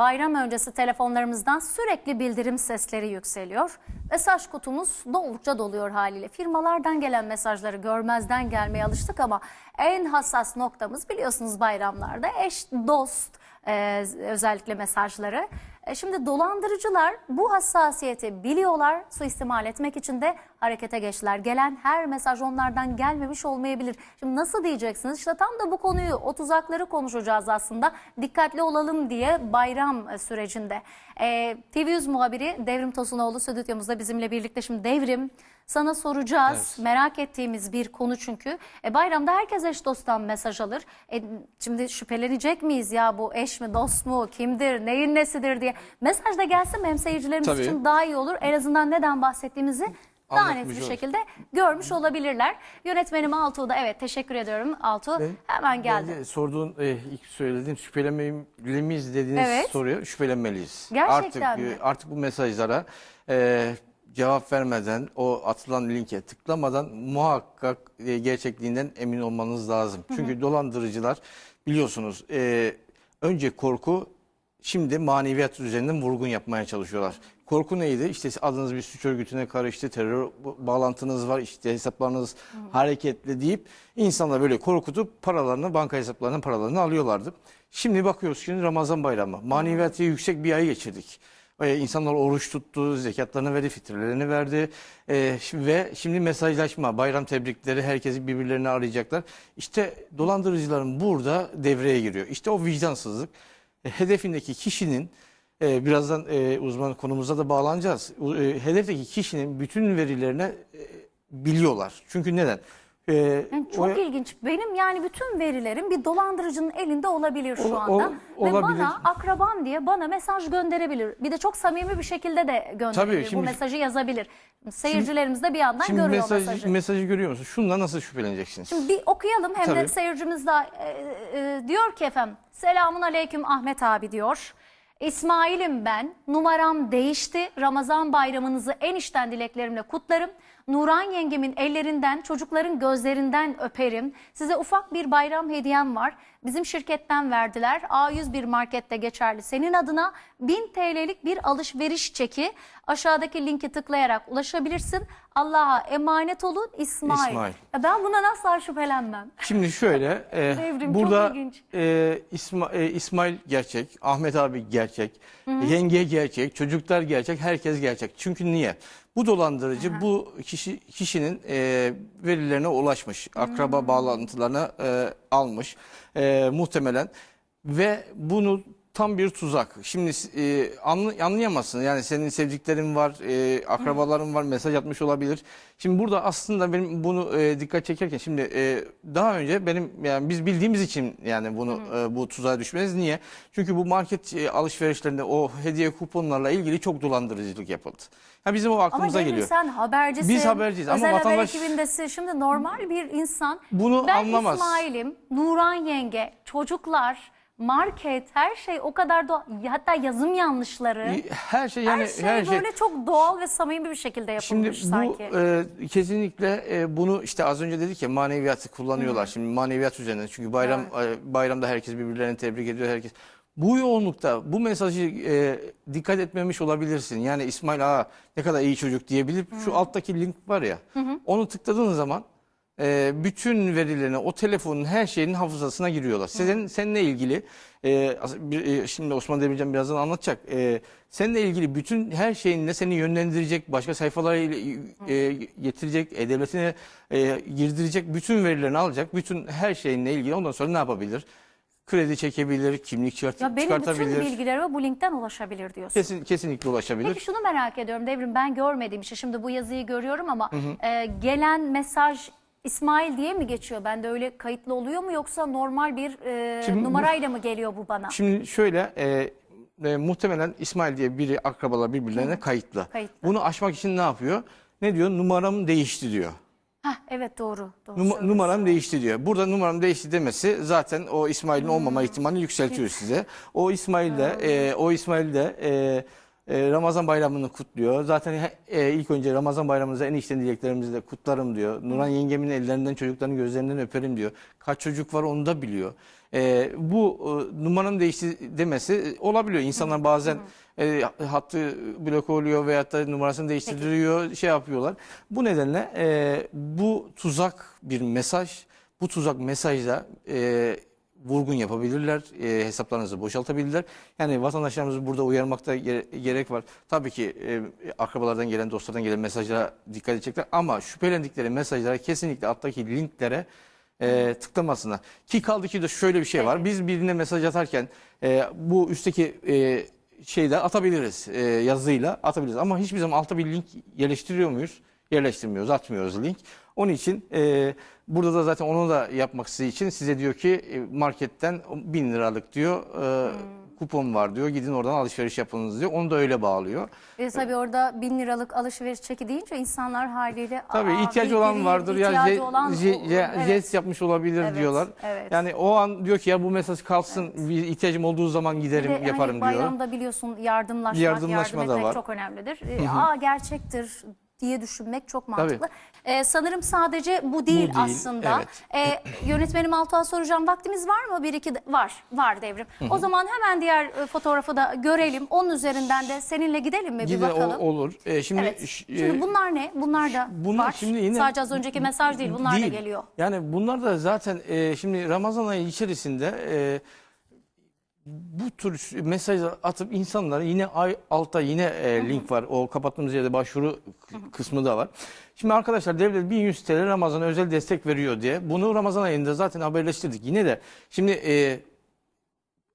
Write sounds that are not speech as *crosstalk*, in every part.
bayram öncesi telefonlarımızdan sürekli bildirim sesleri yükseliyor. Mesaj kutumuz da oldukça doluyor haliyle. Firmalardan gelen mesajları görmezden gelmeye alıştık ama en hassas noktamız biliyorsunuz bayramlarda eş, dost, e, özellikle mesajları. E, şimdi dolandırıcılar bu hassasiyeti biliyorlar, suistimal etmek için de harekete geçtiler. Gelen her mesaj onlardan gelmemiş olmayabilir. Şimdi nasıl diyeceksiniz? İşte tam da bu konuyu, o tuzakları konuşacağız aslında. Dikkatli olalım diye bayram sürecinde. E, TV100 muhabiri Devrim Tosunoğlu stüdyomuzda bizimle birlikte. Şimdi Devrim sana soracağız. Merak ettiğimiz bir konu çünkü. E, bayramda herkes eş dosttan mesaj alır. E, şimdi şüphelenecek miyiz ya bu eş mi dost mu kimdir neyin nesidir diye. Mesaj da gelsin hem seyircilerimiz Tabii. için daha iyi olur. En azından neden bahsettiğimizi daha net bir olur. şekilde görmüş olabilirler. Yönetmenim Altuğ da evet teşekkür ediyorum Altuğ. Ben- Hemen geldi. Bence sorduğun e, ilk söylediğim şüphelenmeli miyiz dediğiniz Evet. soruya şüphelenmeliyiz. Gerçekten artık, mi? e, Artık bu mesajlara e, cevap vermeden o atılan linke tıklamadan muhakkak e, gerçekliğinden emin olmanız lazım. Çünkü dolandırıcılar biliyorsunuz e, önce korku şimdi maneviyat üzerinden vurgun yapmaya çalışıyorlar. Korku neydi? İşte adınız bir suç örgütüne karıştı, terör bağlantınız var, işte hesaplarınız hareketli deyip insanlar böyle korkutup paralarını, banka hesaplarından paralarını alıyorlardı. Şimdi bakıyoruz şimdi Ramazan bayramı. Maneviyatı yüksek bir ay geçirdik. Ee, insanlar oruç tuttu, zekatlarını verdi, fitrelerini verdi şi- ve şimdi mesajlaşma, bayram tebrikleri, herkesi birbirlerini arayacaklar. İşte dolandırıcıların burada devreye giriyor. İşte o vicdansızlık. E, hedefindeki kişinin e, birazdan e, uzman konumuza da bağlanacağız. E, hedefteki kişinin bütün verilerini e, biliyorlar. Çünkü neden? E, Yani çok o- ilginç. Benim yani bütün verilerim bir dolandırıcının elinde olabilir şu O- o- anda. Ve olabilir. bana akrabam diye bana mesaj gönderebilir. Bir de çok samimi bir şekilde de gönderebilir. Tabii, Bu şimdi- mesajı yazabilir. Seyircilerimiz de bir yandan Şimdi görüyor mesaj, mesajı. mesajı görüyor musun? Şundan nasıl şüpheleneceksiniz? Şimdi bir okuyalım hem de Tabii. seyircimiz de e, e, diyor ki efendim selamun aleyküm Ahmet abi diyor. İsmail'im ben numaram değişti Ramazan bayramınızı en içten dileklerimle kutlarım. Nuran yengemin ellerinden çocukların gözlerinden öperim. Size ufak bir bayram hediyem var. Bizim şirketten verdiler. A101 markette geçerli. Senin adına 1000 TL'lik bir alışveriş çeki. Aşağıdaki linki tıklayarak ulaşabilirsin. Allah'a emanet olun İsmail. İsmail. Ya Ben buna asla şüphelenmem. Şimdi şöyle, *laughs* e, Devrim, çok burada ilginç. e, İsma- e, İsmail gerçek, Ahmet abi gerçek, yenge gerçek, çocuklar gerçek, herkes gerçek. Çünkü niye? Bu dolandırıcı bu kişi kişinin e, verilerine ulaşmış, akraba bağlantılarına e, almış e, muhtemelen ve bunu tam bir tuzak. Şimdi e, anlı- anlayamazsın. Yani senin sevdiklerin var, e, akrabaların var, mesaj atmış olabilir. Şimdi burada aslında benim bunu e, dikkat çekerken şimdi e, daha önce benim yani biz bildiğimiz için yani bunu e, bu tuzağa düşmeniz niye? Çünkü bu market e, alışverişlerinde o hediye kuponlarla ilgili çok dolandırıcılık yapıldı. Ha bizim o Ama aklımıza Cemil geliyor. sen habercisin. Biz haberciyiz ama özel haber vatandaş- ekibindesin. Şimdi normal bir insan. Bunu ben anlamaz. İsmail'im, Nuran yenge, çocuklar, market her şey o kadar doğal. Hatta yazım yanlışları. Her şey yani her şey her şey böyle çok doğal ve samimi bir şekilde Şimdi yapılmış bu sanki. e, kesinlikle e, bunu işte az önce dedik ya maneviyatı kullanıyorlar. Şimdi maneviyat üzerine çünkü bayram e, bayramda herkes birbirlerini tebrik ediyor herkes. Bu yoğunlukta bu mesajı e, dikkat etmemiş olabilirsin. Yani İsmail aa ne kadar iyi çocuk diyebilir. Şu alttaki link var ya. Onu tıkladığın zaman e, bütün verilerine o telefonun her şeyinin hafızasına giriyorlar. Senin seninle ilgili e, e, şimdi Osman Demircan birazdan anlatacak. E, seninle ilgili bütün her şeyinle seni yönlendirecek, başka sayfalara e, getirecek, e-devletine e, girdirecek bütün verilerini alacak. Bütün her şeyinle ilgili ondan sonra ne yapabilir? Kredi çekebilir, kimlik çıkart ya benim bütün çıkartabilir. bilgilerime bu linkten ulaşabilir diyorsun. Kesin, kesinlikle ulaşabilir. Peki şunu merak ediyorum Devrim ben görmediğim için şimdi bu yazıyı görüyorum ama e, gelen mesaj İsmail diye mi geçiyor? Bende öyle kayıtlı oluyor mu yoksa normal bir e, Şimdi numarayla mı geliyor bu bana? Şimdi şöyle e, e, muhtemelen İsmail diye biri akrabalar birbirlerine kayıtlı. Kayıtlı. Bunu aşmak için ne yapıyor? Ne diyor? Numaram değişti diyor. Heh, evet doğru. doğru Numa- söylüyorsun. numaram değişti diyor. Burada numaram değişti demesi zaten o İsmail'in olmama ihtimalini yükseltiyor size. O İsmail de e, o İsmail de e, E, Ramazan bayramını kutluyor. Zaten e, ilk önce Ramazan bayramınıza en içten dileklerimizi de kutlarım diyor. Nuran yengemin ellerinden çocukların gözlerinden öperim diyor. Kaç çocuk var onu da biliyor. E, bu e, numaranın değişti demesi e, olabiliyor. İnsanlar bazen e, hattı blok oluyor veyahut da numarasını değiştiriyor, şey yapıyorlar. Bu nedenle e, bu tuzak bir mesaj. Bu tuzak mesajla e, vurgun yapabilirler, e, hesaplarınızı boşaltabilirler. Yani vatandaşlarımızı burada uyarmakta gere- gerek var. Tabii ki e, akrabalardan gelen, dostlardan gelen mesajlara dikkat edecekler ama şüphelendikleri mesajlara kesinlikle alttaki linklere e, tıklamasınlar. Ki kaldı ki de şöyle bir şey var. Biz birine mesaj atarken e, bu üstteki e, şeyde atabiliriz e, yazıyla atabiliriz ama hiçbir zaman altta bir link yerleştiriyor muyuz? Yerleştirmiyoruz, atmıyoruz link. Onun için e, burada da zaten onu da yapmak istediği için size diyor ki e, marketten 1000 liralık diyor e, kupon var diyor. Gidin oradan alışveriş yapınız diyor. Onu da öyle bağlıyor. Ve tabii orada bin liralık alışveriş çeki deyince insanlar haliyle Tabii "Aa, ihtiyacı olan vardır. Ya ihtiyacı olan je- evet. jest yapmış olabilir Evet, diyorlar. evet. Yani o an diyor ki ya bu mesaj kalsın. Bir ihtiyacım olduğu zaman giderim de hani yaparım diyor. bayramda biliyorsun yardımlaşmak, Yardımlaşma yardım da etmek var. çok önemlidir. Ee, Aa gerçektir diye düşünmek çok mantıklı. Ee, sanırım sadece bu değil, değil, aslında. Ee, *clears throat* yönetmenim Altuğ'a soracağım. Vaktimiz var mı? Bir iki de- var. Var devrim. O zaman hemen diğer e, fotoğrafı da görelim. Onun üzerinden de seninle gidelim mi? Bir Gidin o- bakalım. olur. E, şimdi Evet. Şimdi e, bunlar ne? Bunlar da Bunlar var. şimdi yine- Sadece az önceki mesaj değil. Bunlar da Değil. geliyor. Yani bunlar da zaten e, şimdi Ramazan ayı içerisinde e, bu tür mesajlar atıp insanlara yine ay, altta yine e, link var. O kapattığımız yerde başvuru kısmı da var. Şimdi arkadaşlar devlet 1100 TL Ramazan'a özel destek veriyor diye. Bunu Ramazan ayında zaten haberleştirdik. Yine de şimdi e,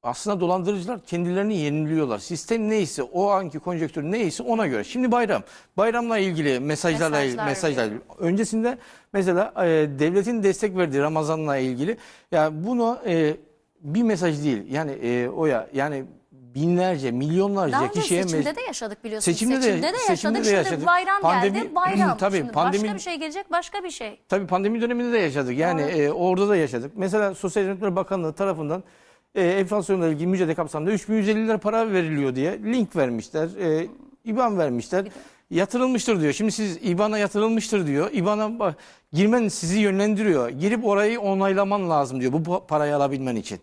aslında dolandırıcılar kendilerini yeniliyorlar. Sistem neyse o anki konjektür neyse ona göre. Şimdi bayram. Bayramla ilgili mesajlarla Mesajlar mesajlar. Öncesinde mesela e, devletin destek verdiği Ramazan'la ilgili yani bunu e, bir mesaj değil. Yani e, oya yani binlerce, milyonlarca Daha önce kişiye seçimde de yaşadık biliyorsun. Seçimde de- Seçimde de, seçimde yaşadık. de Şimdi yaşadık. bayram Pandemi- geldi. Bayram. Tabii, Şimdi pandemi- başka bir şey gelecek. Başka bir şey. Tabii pandemi döneminde de yaşadık. Yani Doğru. e, orada da yaşadık. Mesela Sosyal Hizmetler Bakanlığı tarafından e, enflasyonla ilgili mücadele kapsamında 3150 lira para veriliyor diye link vermişler. E, İBAN vermişler. Yatırılmıştır diyor. Şimdi siz İBAN'a yatırılmıştır diyor. İBAN'a girmen sizi yönlendiriyor. Girip orayı onaylaman lazım diyor bu pa- parayı alabilmen için.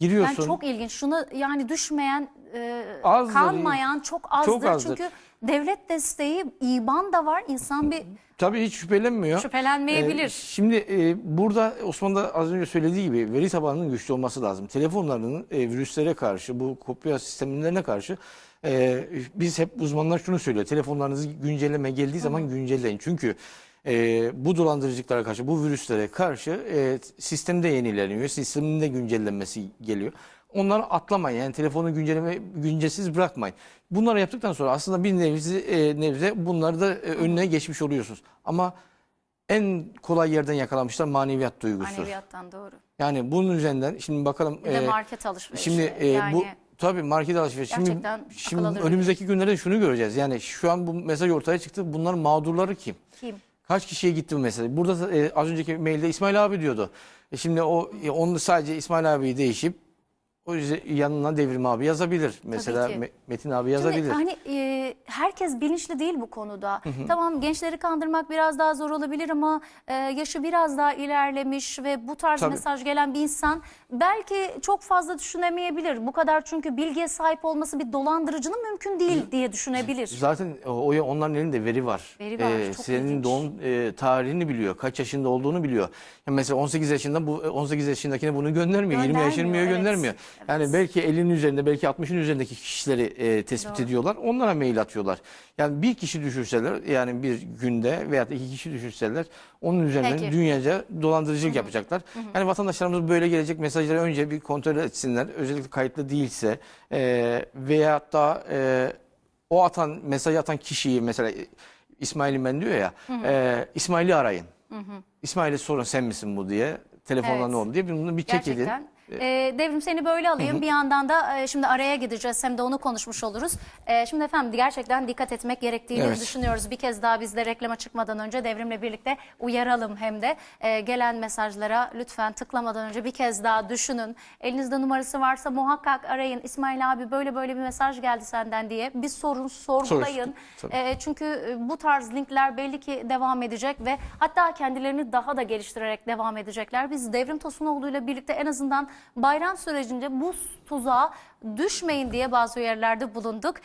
Giriyorsun. Yani çok ilginç. Şuna yani düşmeyen, e, Azdır. kanmayan çok azdır. Çok azdır. Çünkü devlet desteği, İBAN da var. İnsan bir Tabii hiç şüphelenmiyor. şüphelenmeyebilir. Ee, şimdi e, burada Osman da az önce söylediği gibi veri tabanının güçlü olması lazım. Telefonlarının e, virüslere karşı, bu kopya sistemlerine karşı e, biz hep uzmanlar şunu söylüyor. Telefonlarınızı güncelleme geldiği zaman güncelleyin. Çünkü e, bu dolandırıcılıklara karşı, bu virüslere karşı e, sistemde yenileniyor. Sistemin de güncellenmesi geliyor. Onları atlamayın. Yani telefonu güncelleme güncesiz bırakmayın. Bunları yaptıktan sonra aslında bir nebze, e, nebze bunları da e, önüne geçmiş oluyorsunuz. Ama en kolay yerden yakalamışlar maneviyat duygusu. Maneviyattan doğru. Yani bunun üzerinden şimdi bakalım. Bir de e, market alışverişi. Şimdi e, yani bu tabii market alışverişi. Şimdi, Gerçekten şimdi önümüzdeki günlerde şunu göreceğiz. Yani şu an bu mesaj ortaya çıktı. Bunların mağdurları kim? kim? Kaç kişiye gitti bu mesele? Burada e, az önceki mailde İsmail abi diyordu. E, şimdi o e, onu sadece İsmail abi değişip o yüzden yanına Devrim abi yazabilir. Mesela ki. Me- Metin abi yazabilir. Şimdi hani e, herkes bilinçli değil bu konuda. Tamam gençleri kandırmak biraz daha zor olabilir ama e, yaşı biraz daha ilerlemiş ve bu tarz Tabii. mesaj gelen bir insan belki çok fazla düşünemeyebilir. Bu kadar çünkü bilgiye sahip olması bir dolandırıcının mümkün değil diye düşünebilir. Zaten o onların elinde veri var. Ee, Veri var, çok senin ilginç. doğum e, tarihini biliyor, kaç yaşında olduğunu biliyor. Yani mesela 18 yaşında bu 18 yaşındakine bunu göndermiyor, 20 Göndermiyor, yaşındakine evet. göndermiyor. Evet. Yani belki 50'nin üzerinde, belki 60'ın üzerindeki kişileri e, tespit Doğru. ediyorlar. Onlara mail atıyorlar. Yani bir kişi düşürseler, yani bir günde veya iki kişi düşürseler onun üzerinden Peki. dünyaca dolandırıcılık yapacaklar. Yani vatandaşlarımız böyle gelecek mesajları önce bir kontrol etsinler. Özellikle kayıtlı değilse e, veyahut da e, o atan mesaj atan kişiyi mesela İsmail'im ben diyor ya e, İsmail'i arayın. İsmail'e sorun sen misin bu diye telefonla Evet. ne oldu diye bunu bir çek edin. Gerçekten Ee, Devrim seni böyle alayım. Bir yandan da e, şimdi araya gideceğiz. Hem de onu konuşmuş oluruz. Ee, şimdi efendim gerçekten dikkat etmek gerektiğini Evet. düşünüyoruz. Bir kez daha biz de reklama çıkmadan önce Devrim'le birlikte uyaralım hem de. Ee, gelen mesajlara lütfen tıklamadan önce bir kez daha düşünün. Elinizde numarası varsa muhakkak arayın. İsmail abi böyle böyle bir mesaj geldi senden diye. Bir sorun sorgulayın. Tabii. Ee, çünkü e, bu tarz linkler belli ki devam edecek ve hatta kendilerini daha da geliştirerek devam edecekler. Biz Devrim Tosunoğlu ile birlikte en azından bayram sürecince bu tuzağa düşmeyin diye bazı uyarılarda bulunduk.